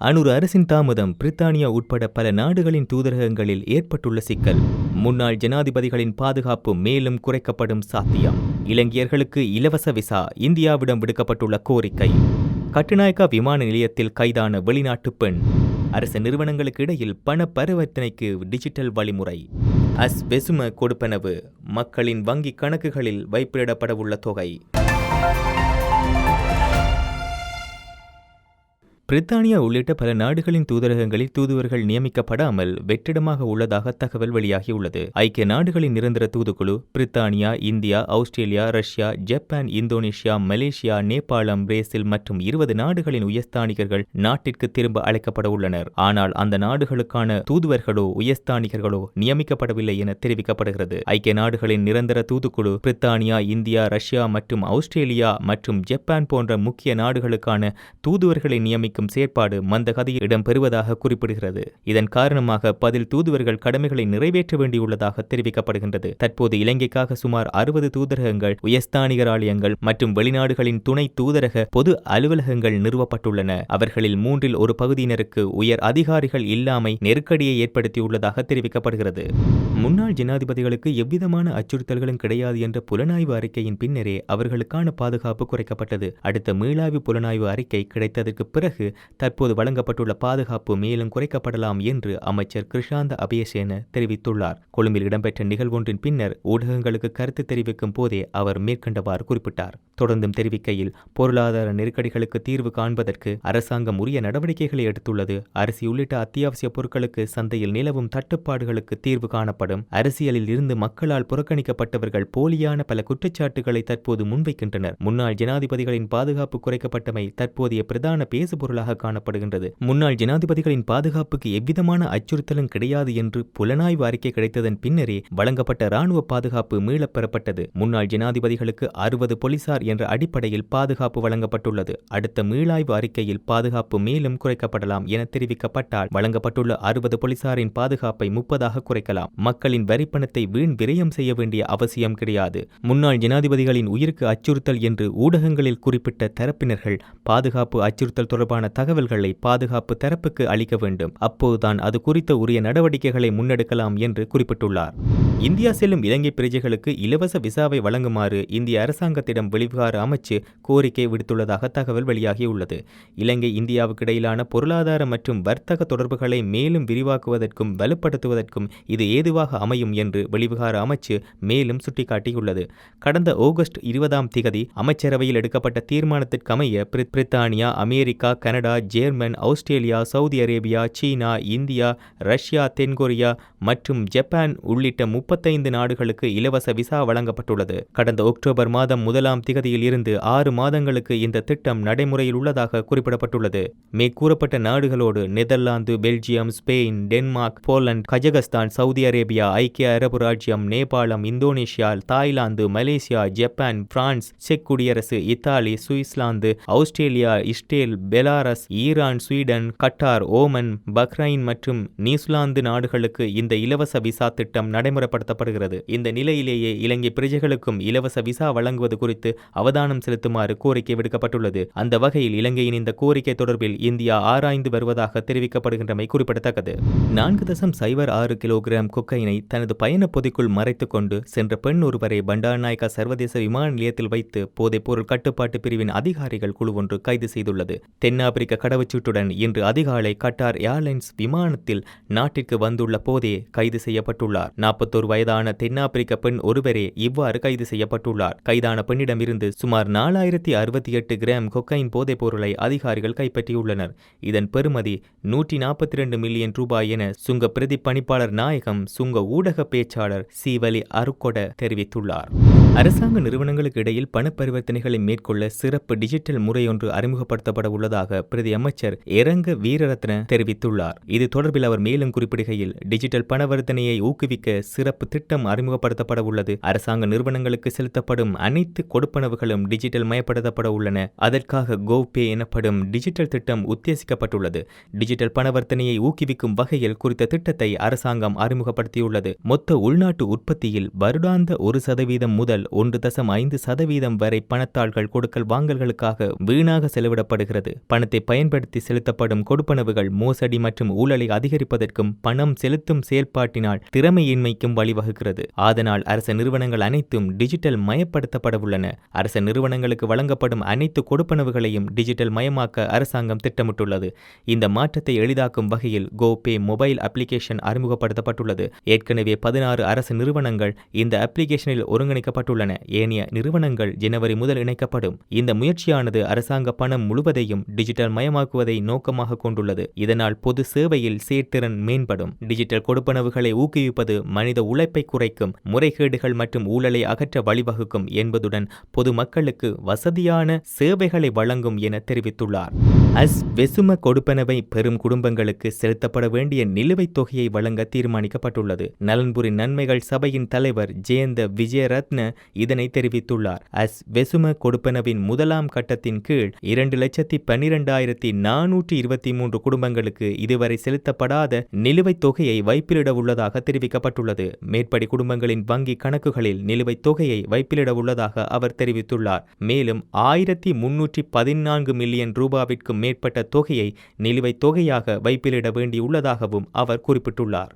அனுர் அரசின் தாமதம் பிரித்தானியா உட்பட பல நாடுகளின் தூதரகங்களில் ஏற்பட்டுள்ள சிக்கல். முன்னாள் ஜனாதிபதிகளின் பாதுகாப்பு மேலும் குறைக்கப்படும் சாத்தியம். இலங்கையர்களுக்கு இலவச விசா இந்தியாவிடம் விடுக்கப்பட்டுள்ள கோரிக்கை. கட்டுநாயக்கா விமான நிலையத்தில் கைதான வெளிநாட்டு பெண். அரசு நிறுவனங்களுக்கு இடையில் பண பரிவர்த்தனைக்கு டிஜிட்டல் வழிமுறை. அஸ் வெசும கொடுப்பனவு. மக்களின் வங்கிக் கணக்குகளில் வைப்பிடப்படவுள்ள தொகை. பிரித்தானியா உள்ளிட்ட பல நாடுகளின் தூதரகங்களில் தூதுவர்கள் நியமிக்கப்படாமல் வெற்றிடமாக உள்ளதாக தகவல் வெளியாகியுள்ளது. ஐக்கிய நாடுகளின் நிரந்தர தூதுக்குழு பிரித்தானியா India Australia Russia Japan Indonesia Malaysia நேபாளம் பிரேசில் மற்றும் இருபது நாடுகளின் உயர்ஸ்தானிகர்கள் நாட்டிற்கு திரும்ப அழைக்கப்பட உள்ளனர். ஆனால் அந்த நாடுகளுக்கான தூதுவர்களோ உயர்ஸ்தானிகர்களோ நியமிக்கப்படவில்லை என தெரிவிக்கப்படுகிறது. ஐக்கிய நாடுகளின் நிரந்தர தூதுக்குழு பிரித்தானியா இந்தியா ரஷ்யா மற்றும் ஆஸ்திரேலியா மற்றும் ஜப்பான் போன்ற முக்கிய நாடுகளுக்கான தூதுவர்களை நியமிக்க நியமிக்கும் செயற்பாடு மந்தகதியில் இடம்பெறுவதாக குறிப்பிடுகிறது. இதன் காரணமாக பதில் தூதுவர்கள் கடமைகளை நிறைவேற்ற வேண்டியுள்ளதாக தெரிவிக்கப்படுகின்றது. தற்போது இலங்கைக்காக சுமார் அறுபது தூதரகங்கள் உயஸ்தானிகராலயங்கள் மற்றும் வெளிநாடுகளின் துணை தூதரக பொது அலுவலகங்கள் நிறுவப்பட்டுள்ளன. அவர்களில் மூன்றில் ஒரு பகுதியினருக்கு உயர் அதிகாரிகள் இல்லாமை நெருக்கடியை ஏற்படுத்தியுள்ளதாக தெரிவிக்கப்படுகிறது. முன்னாள் ஜனாதிபதிகளுக்கு எவ்விதமான அச்சுறுத்தல்களும் கிடையாது என்ற புலனாய்வு அறிக்கையின் பின்னரே அவர்களுக்கான பாதுகாப்பு குறைக்கப்பட்டது. அடுத்த மீளாய்வு புலனாய்வு அறிக்கை கிடைத்ததற்கு பிறகு தற்போது வழங்கப்பட்டுள்ள பாதுகாப்பு மேலும் குறைக்கப்படலாம் என்று அமைச்சர் கிருஷாந்த அபயசேன தெரிவித்துள்ளார். கொழும்பில் இடம்பெற்ற நிகழ்வொன்றின் பின்னர் ஊடகங்களுக்கு கருத்து தெரிவிக்கும் போதே அவர் மேற்கண்டவாறு குறிப்பிட்டார். தொடர்ந்தும் தெரிவிக்கையில் பொருளாதார நெருக்கடிகளுக்கு தீர்வு காண்பதற்கு அரசாங்கம் உரிய நடவடிக்கைகளை எடுத்துள்ளது. அரிசி உள்ளிட்ட அத்தியாவசிய பொருட்களுக்கு சந்தையில் நிலவும் தட்டுப்பாடுகளுக்கு தீர்வு காணப்படும். அரசியலில் இருந்து மக்களால் புறக்கணிக்கப்பட்டவர்கள் போலியான பல குற்றச்சாட்டுகளை தற்போது முன்வைக்கின்றனர். முன்னாள் ஜனாதிபதிகளின் பாதுகாப்பு குறைக்கப்பட்டமை தற்போதைய பிரதான பேசுபொருளாக காணப்படுகின்றது. முன்னாள் ஜனாதிபதிகளின் பாதுகாப்புக்கு எவ்விதமான அச்சுறுத்தலும் கிடையாது என்று புலனாய்வு அறிக்கை கிடைத்ததன் பின்னரே வழங்கப்பட்ட ராணுவ பாதுகாப்பு மீளப்பெறப்பட்டது முன்னாள் ஜனாதிபதிகளுக்கு அறுபது போலீசார் என்ற அடிப்படையில் பாதுகாப்பு வழங்கப்பட்டுள்ளது. அடுத்த மீளாய்வு அறிக்கையில் பாதுகாப்பு மேலும் குறைக்கப்படலாம் என தெரிவிக்கப்பட்டால் வழங்கப்பட்டுள்ள அறுபது போலீசாரின் பாதுகாப்பை முப்பதாக குறைக்கலாம். மக்களின் வரிப்பணத்தை வீண் விரயம் செய்ய வேண்டிய அவசியம் கிடையாது. முன்னாள் ஜனாதிபதிகளின் உயிருக்கு அச்சுறுத்தல் என்று ஊடகங்களில் குறிப்பிட்ட தரப்பினர்கள் பாதுகாப்பு அச்சுறுத்தல் தொடர்பான தகவல்களை பாதுகாப்பு தரப்புக்கு அளிக்க வேண்டும். அப்போதுதான் அது குறித்த உரிய நடவடிக்கைகளை முன்னெடுக்கலாம் என்று குறிப்பிட்டுள்ளார். இந்தியா செல்லும் இலங்கை பிரஜைகளுக்கு இலவச விசாவை வழங்குமாறு இந்திய அரசாங்கத்திடம் வெளிவிகார அமைச்சு கோரிக்கை விடுத்துள்ளதாக தகவல் வெளியாகியுள்ளது. இலங்கை இந்தியாவுக்கு இடையிலான பொருளாதார மற்றும் வர்த்தக தொடர்புகளை மேலும் விரிவாக்குவதற்கும் வலுப்படுத்துவதற்கும் இது ஏதுவாக அமையும் என்று வெளிவிகார அமைச்சு மேலும் சுட்டிக்காட்டியுள்ளது. கடந்த ஆகஸ்ட் இருபதாம் திகதி அமைச்சரவையில் எடுக்கப்பட்ட தீர்மானத்திற்கமைய பிரித்தானியா America Canada German Australia Saudi Arabia China India Russia தென்கொரியா மற்றும் ஜப்பான் உள்ளிட்ட முப்பத்தைந்து நாடுகளுக்கு இலவச விசா வழங்கப்பட்டுள்ளது. கடந்த அக்டோபர் மாதம் முதலாம் திகதியில் இருந்து ஆறு மாதங்களுக்கு இந்த திட்டம் நடைமுறையில் உள்ளதாக குறிப்பிடப்பட்டுள்ளது. மேற்கூறப்பட்ட நாடுகளோடு Netherlands Belgium Spain Denmark Poland Kazakhstan Saudi Arabia ஐக்கிய அரபு ராஜ்யம் நேபாளம் Indonesia Thailand Malaysia Japan France check குடியரசு Italy Switzerland Australia Israel Belarus Iran Sweden Qatar Oman Bahrain மற்றும் நியூசிலாந்து நாடுகளுக்கு இந்த இலவச விசா திட்டம் நடைமுறைப்படுத்தப்படுகிறது இந்த நிலையிலேயே இலங்கை பிரஜைகளுக்கும் இலவச விசா வழங்குவது குறித்து அவதானம் செலுத்துமாறு கோரிக்கை விடுக்கப்பட்டுள்ளது. அந்த வகையில் இலங்கையின் இந்த கோரிக்கை தொடர்பில் இந்தியா ஆராய்ந்து வருவதாக தெரிவிக்கப்படுகின்றமை குறிப்பிடத்தக்கது. நான்கு தசம் சைபர் ஆறு கிலோகிராம் கொக்கைனை தனது பயண பொதிக்குள் மறைத்துக் கொண்டு சென்ற பெண் ஒருவரை பண்டாரநாயக்கா சர்வதேச விமான நிலையத்தில் வைத்து போதைப்பொருள் கட்டுப்பாட்டு பிரிவின் அதிகாரிகள் குழு ஒன்று கைது செய்துள்ளது. தென்னாப்பிரிக்க கடவுச்சீட்டுடன் இன்று அதிகாலை கட்டார் ஏர்லைன்ஸ் விமானத்தில் நாட்டிற்கு வந்துள்ள போதே கைது செய்யப்பட்டுள்ளார். நாற்பத்தோரு வயதான தென்னாப்பிரிக்க பெண் ஒருவரே இவ்வாறு கைது செய்யப்பட்டுள்ளார். கைதான பெண்ணிடமிருந்து சுமார் நாலாயிரத்தி அறுபத்தி எட்டு கிராம் கொக்கைன் போதைப் பொருளை அதிகாரிகள் கைப்பற்றியுள்ளனர். இதன் பெறுமதி நூற்றி நாற்பத்தி ரெண்டு மில்லியன் ரூபாய் என சுங்க பிரதிப்பணிப்பாளர் நாயகம் சுங்க ஊடக பேச்சாளர் சீவலி அருக்கொட தெரிவித்துள்ளார். அரசாங்க நிறுவனங்களுக்கு இடையில் பண பரிவர்த்தனைகளை மேற்கொள்ள சிறப்பு டிஜிட்டல் முறையொன்று அறிமுகப்படுத்தப்பட உள்ளதாக பிரதி அமைச்சர் இரங்க வீரரத்ன தெரிவித்துள்ளார். இது தொடர்பில் அவர் மேலும் குறிப்பிடுகையில் டிஜிட்டல் பணவர்த்தனையை ஊக்குவிக்க சிறப்பு திட்டம் அறிமுகப்படுத்தப்பட உள்ளது. அரசாங்க நிறுவனங்களுக்கு செலுத்தப்படும் அனைத்து கொடுப்பனவுகளும் டிஜிட்டல் மயப்படுத்தப்பட உள்ளன. அதற்காக கோபே எனப்படும் டிஜிட்டல் திட்டம் உத்தேசிக்கப்பட்டுள்ளது. டிஜிட்டல் பணவர்த்தனையை ஊக்குவிக்கும் வகையில் குறித்த திட்டத்தை அரசாங்கம் அறிமுகப்படுத்தியுள்ளது. மொத்த உள்நாட்டு உற்பத்தியில் வருடாந்த ஒரு சதவீதம் முதல் ஒன்று தசம் ஐந்து சதவீதம் வரை பணத்தாள்கள் கொடுக்கல் வாங்கல்களுக்காக வீணாக செலவிடப்படுகிறது. பணத்தை பயன்படுத்தி செலுத்தப்படும் கொடுப்பனவுகள் மோசடி மற்றும் ஊழலை அதிகரிப்பதற்கும் பணம் செலுத்தும் செயல்பாட்டினால் திறமையின்மைக்கும் வழிவகுக்கிறது. அதனால் அரச நிறுவனங்கள் அனைத்தும் டிஜிட்டல் மயப்படுத்தப்படவுள்ளன. அரச நிறுவனங்களுக்கு வழங்கப்படும் அனைத்து கொடுப்பனவுகளையும் டிஜிட்டல் மயமாக்க அரசாங்கம் திட்டமிட்டுள்ளது. இந்த மாற்றத்தை எளிதாக்கும் வகையில் கோபே மொபைல் அப்ளிகேஷன் அறிமுகப்படுத்தப்பட்டுள்ளது. ஏற்கனவே பதினாறு அரசு நிறுவனங்கள் இந்த அப்ளிகேஷனில் இணைக்கப்பட்டுள்ளன ஏனைய நிறுவனங்கள் ஜனவரி முதல் இணைக்கப்படும். இந்த முயற்சியானது அரசாங்க பணம் முழுவதையும் டிஜிட்டல் மயமாக்குவதை நோக்கமாக கொண்டுள்ளது. இதனால் பொது சேவையில் சேர்த்திறன் மேம்படும். டிஜிட்டல் கொடுப்பனவுகளை ஊக்குவிப்பது மனித உழைப்பை குறைக்கும். முறைகேடுகள் மற்றும் ஊழலை அகற்ற வழிவகுக்கும் என்பதுடன் பொதுமக்களுக்கு வசதியான சேவைகளை வழங்கும் என தெரிவித்துள்ளார். அஸ் வெசும கொடுப்பனவை பெறும் குடும்பங்களுக்கு செலுத்தப்பட வேண்டிய நிலுவைத் தொகையை வழங்க தீர்மானிக்கப்பட்டுள்ளது. நலன்புரி நன்மைகள் சபையின் தலைவர் ஜெயந்த விஜயரத்ன இதனை தெரிவித்துள்ளார். அஸ் வெசும கொடுப்பனவின் முதலாம் கட்டத்தின் கீழ் இரண்டு லட்சத்தி பன்னிரண்டாயிரத்தி நானூற்றி இருபத்தி மூன்று குடும்பங்களுக்கு இதுவரை செலுத்தப்படாத நிலுவைத் தொகையை வைப்பிலிட உள்ளதாக தெரிவிக்கப்பட்டுள்ளது. மேற்படி குடும்பங்களின் வங்கி கணக்குகளில் நிலுவைத் தொகையை வைப்பிலிட உள்ளதாக அவர் தெரிவித்துள்ளார். மேலும் ஆயிரத்தி முன்னூற்றி பதினான்கு மில்லியன் ரூபாவிற்கும் மேற்பட்ட தொகையை நிலுவைத் தொகையாக வைப்பிலிட வேண்டியுள்ளதாகவும் அவர் குறிப்பிட்டுள்ளார்.